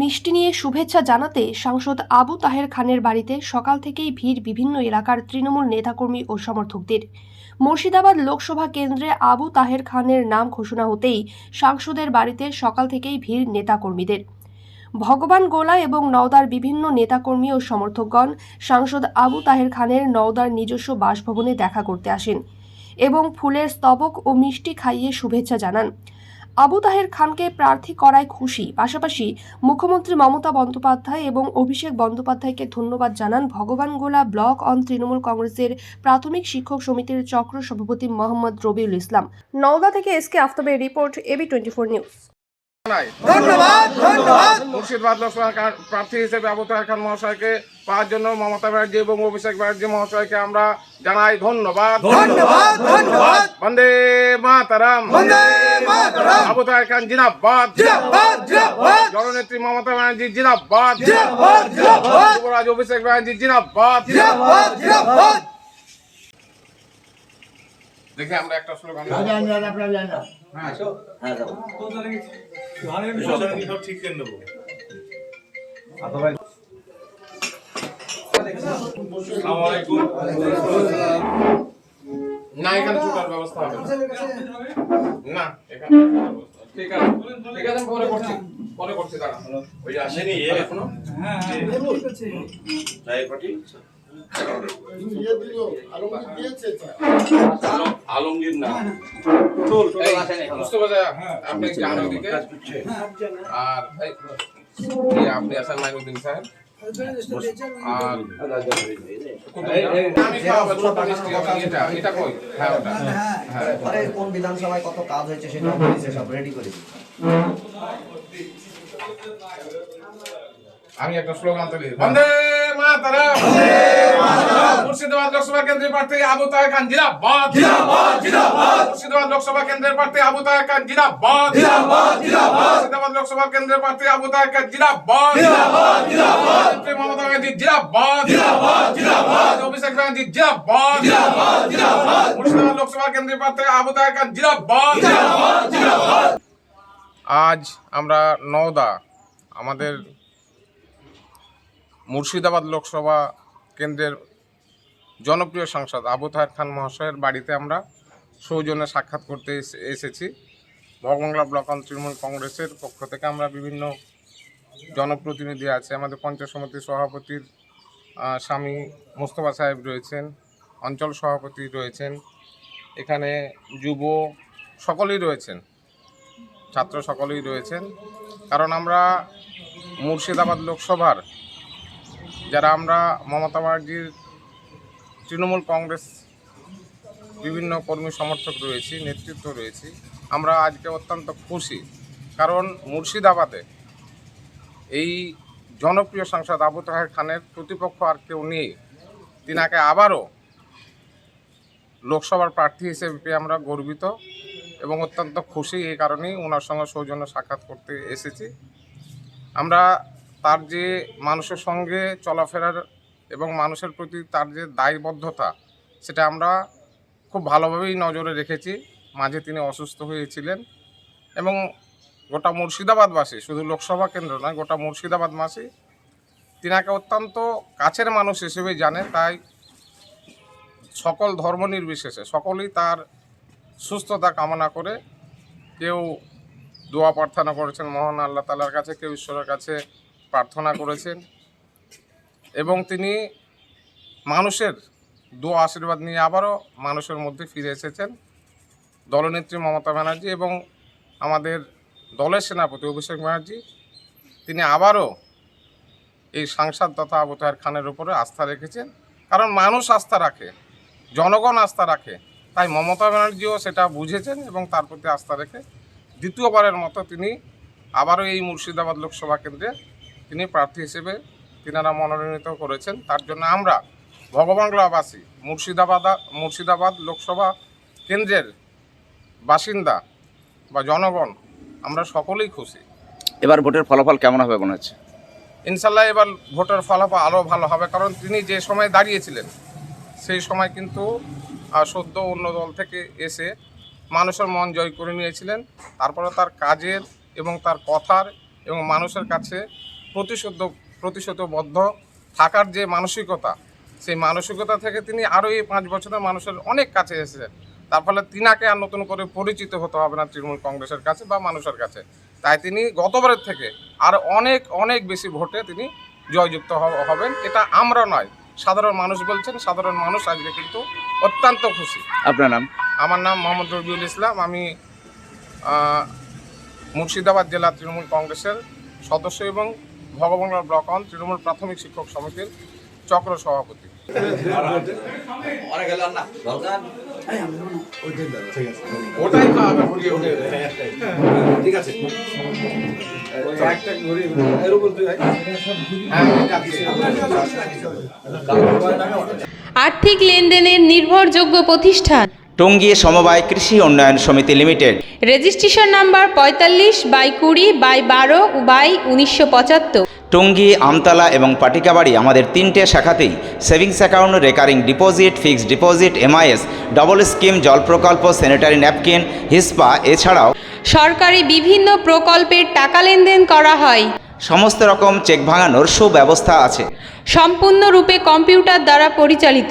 মিষ্টি নিয়ে শুভেচ্ছা জানাতে সাংসদ আবু তাহের খানের বাড়িতে সকাল থেকেই ভিড় বিভিন্ন এলাকার তৃণমূল নেতাকর্মী ও সমর্থকদের। মুর্শিদাবাদ লোকসভা কেন্দ্রে আবু তাহের খানের নাম ঘোষণা হতেই সাংসদের বাড়িতে সকাল থেকেই ভিড় নেতাকর্মীদের। ভগবান গোলা এবং নওদার বিভিন্ন নেতাকর্মী ও সমর্থকগণ সাংসদ আবু তাহের খানের নওদার নিজস্ব বাসভবনে দেখা করতে আসেন এবং ফুলের স্তবক ও মিষ্টি খাইয়ে শুভেচ্ছা জানান। আবু তাহের খানকে প্রার্থী করায় খুশি। পাশাপাশি মুখ্যমন্ত্রী মমতা বন্দ্যোপাধ্যায় এবং অভিষেক বন্দ্যোপাধ্যায়কে ধন্যবাদ জানান ভগবানগোলা ব্লক অন তৃণমূল কংগ্রেসের প্রাথমিক শিক্ষক সমিতির চক্র সভাপতি মোহাম্মদ রবিউল ইসলাম। নওদা থেকে S K আফতাবের report A B twenty four news. ধন্যবাদ ধন্যবাদ। মুর্শিদাবাদ লোকসভা প্রার্থী হিসেবে আবু খান মহাশয়কে পাওয়ার জন্য মমতা ব্যানার্জি এবং অভিষেক ব্যানার্জি মহাশয়কে আমরা জানাই ধন্যবাদ। ধন্যবাদ ধন্যবাদ। বন্দে মাতারাম। বন্দে মাতরম। খান জিনাবাদ জননেত্রী মমতা ব্যানার্জি জিনাবাদ যুবরাজ অভিষেক ব্যানার্জি জিনাবাদ জিন্দাবাদ জিন্দাবাদ দেখি আমরা একটা স্লোগান না এখানে ছুটার ব্যবস্থা হবে না। না এখানে ছুটার ব্যবস্থা হবে। ঠিক আছে। ঠিক আছে পরে করছি। পরে করছি দাঁড়া ওই আসেনি এখনও? আলমগীর না। মুস্তফা ভাইয়া, আপনি যান ওদিকে। আর আপনি? মাইনুদ্দিন সাহেব। হ্যাঁ হ্যাঁ কোন বিধানসভায় কত কাজ হয়েছে সেটা সব রেডি করে। আমি একটা স্লোগান তুলি মাতারাম মুর্শিদাবাদ লোকসভা কেন্দ্রের প্রার্থী আবু তাহের খান জিন্দাবাদ মুর্শিদাবাদ লোকসভা কেন্দ্রের প্রার্থী আবু তাহের খান জিন্দাবাদ মুর্শিদাবাদ লোকসভা কেন্দ্রের প্রার্থী আবু তাহের খান জিন্দাবাদ নেত্রী মমতা ব্যানার্জি জিন্দাবাদ অভিষেক ব্যানার্জি জিন্দাবাদ মুর্শিদাবাদ লোকসভা কেন্দ্রের প্রার্থী আবু তাহের খান আজ আমরা নওদা আমাদের মুর্শিদাবাদ লোকসভা কেন্দ্রের জনপ্রিয় সাংসদ আবু তাহের খান মহাশয়ের বাড়িতে আমরা সৌজন্যে সাক্ষাৎ করতে এসে- এসেছি। ভগবাংলা ব্লক তৃণমূল কংগ্রেসের পক্ষ থেকে আমরা বিভিন্ন জনপ্রতিনিধি আছে, আমাদের পঞ্চায়েত সমিতির সভাপতির স্বামী মোস্তফা সাহেব রয়েছেন, অঞ্চল সভাপতি রয়েছেন, এখানে যুব সকলেই রয়েছেন, ছাত্র সকলেই রয়েছেন। কারণ আমরা মুর্শিদাবাদ লোকসভার যারা আমরা মমতা ব্যানার্জির তৃণমূল কংগ্রেস বিভিন্ন কর্মী সমর্থক রয়েছি, নেতৃত্ব রয়েছি, আমরা আজকে অত্যন্ত খুশি। কারণ মুর্শিদাবাদে এই জনপ্রিয় সাংসদ আবু তাহের খানের প্রতিপক্ষ আর কেউ নেই। তিনাকে আবারও লোকসভার প্রার্থী হিসেবে আমরা গর্বিত এবং অত্যন্ত খুশি। এই কারণেই ওনার সঙ্গে সৌজন্য সাক্ষাৎ করতে এসেছি। আমরা তার যে মানুষের সঙ্গে চলাফেরার এবং মানুষের প্রতি তার যে দায়বদ্ধতা, সেটা আমরা খুব ভালোভাবেই নজরে রেখেছি। মাঝে তিনি অসুস্থ হয়েছিলেন এবং গোটা মুর্শিদাবাদবাসী, শুধু লোকসভা কেন্দ্র নয়, গোটা মুর্শিদাবাদবাসী তিনাকে অত্যন্ত কাছের মানুষ হিসেবেই জানে। তাই সকল ধর্ম নির্বিশেষে, সকলেই তার সুস্থতা কামনা করে কেউ দোয়া প্রার্থনা করেছেন, মহান আল্লাহ তালার কাছে, কেউ ঈশ্বরের কাছে প্রার্থনা করেছেন এবং তিনি মানুষের দোয়া আশীর্বাদ নিয়ে আবারও মানুষের মধ্যে ফিরে এসেছেন। দলনেত্রী মমতা ব্যানার্জি এবং আমাদের দলের সেনাপতি অভিষেক ব্যানার্জি, তিনি আবারও এই সাংসদ তথা আবু তাহের খানের উপরে আস্থা রেখেছেন। কারণ মানুষ আস্থা রাখে, জনগণ আস্থা রাখে, তাই মমতা ব্যানার্জিও সেটা বুঝেছেন এবং তার প্রতি আস্থা রেখে দ্বিতীয়বারের মতো তিনি আবারও এই মুর্শিদাবাদ লোকসভা কেন্দ্রে তিনি প্রার্থী হিসেবে তিনারা মনোনীত করেছেন। তার জন্য আমরা ভগবাংলাবাসী মুর্শিদাবাদ মুর্শিদাবাদ লোকসভা কেন্দ্রের বাসিন্দা বা জনগণ আমরা সকলেই খুশি। এবার ভোটের ফলাফল কেমন হবে মনে হচ্ছে? ইনশাল্লাহ এবার ভোটের ফলাফল আরও ভালো হবে কারণ তিনি যে সময় দাঁড়িয়েছিলেন সেই সময় কিন্তু সদ্য অন্য দল থেকে এসে মানুষের মন জয় করে নিয়েছিলেন। তারপরে তার কাজের এবং তার কথার এবং মানুষের কাছে প্রতিশোধ প্রতিশোধবদ্ধ থাকার যে মানসিকতা সেই মানসিকতা থেকে তিনি আরও এই পাঁচ বছরের মানুষের অনেক কাছে এসেছেন। তার ফলে তিনাকে আর নতুন করে পরিচিত হতে হবে না তৃণমূল কংগ্রেসের কাছে বা মানুষের কাছে। তাই তিনি গতবারের থেকে আর অনেক অনেক বেশি ভোটে তিনি জয়যুক্ত হবেন। এটা আমরা নয় সাধারণ মানুষ বলছেন সাধারণ মানুষ আজকে কিন্তু অত্যন্ত খুশি। আপনার নাম? আমার নাম মোহাম্মদ রবিউল ইসলাম। আমি মুর্শিদাবাদ জেলা তৃণমূল কংগ্রেসের সদস্য এবং ভগবানগড় ব্লক অন তৃণমূল প্রাথমিক শিক্ষক সমিতির চক্র সভাপতি। আর্থিক লেনদেনের নির্ভরযোগ্য প্রতিষ্ঠান। টঙ্গী সমবায় কৃষি উন্নয়ন সমিতি লিমিটেড। রেজিস্ট্রেশন নাম্বার পঁয়তাল্লিশ বাই কুড়ি বাই বারো বাই উনিশশো পঁচাত্তর। টঙ্গী আমতলা এবং পাটিকাবাড়ি আমাদের তিনটে শাখাতেই savings account recurring deposit fixed deposit M I S double scheme জল প্রকল্প স্যানিটারি ন্যাপকিন হিসপা এছাড়াও সরকারি বিভিন্ন প্রকল্পের টাকা লেনদেন করা হয়। সমস্ত রকম চেক ভাঙানোর সুব্যবস্থা আছে। সম্পূর্ণরূপে কম্পিউটার দ্বারা পরিচালিত।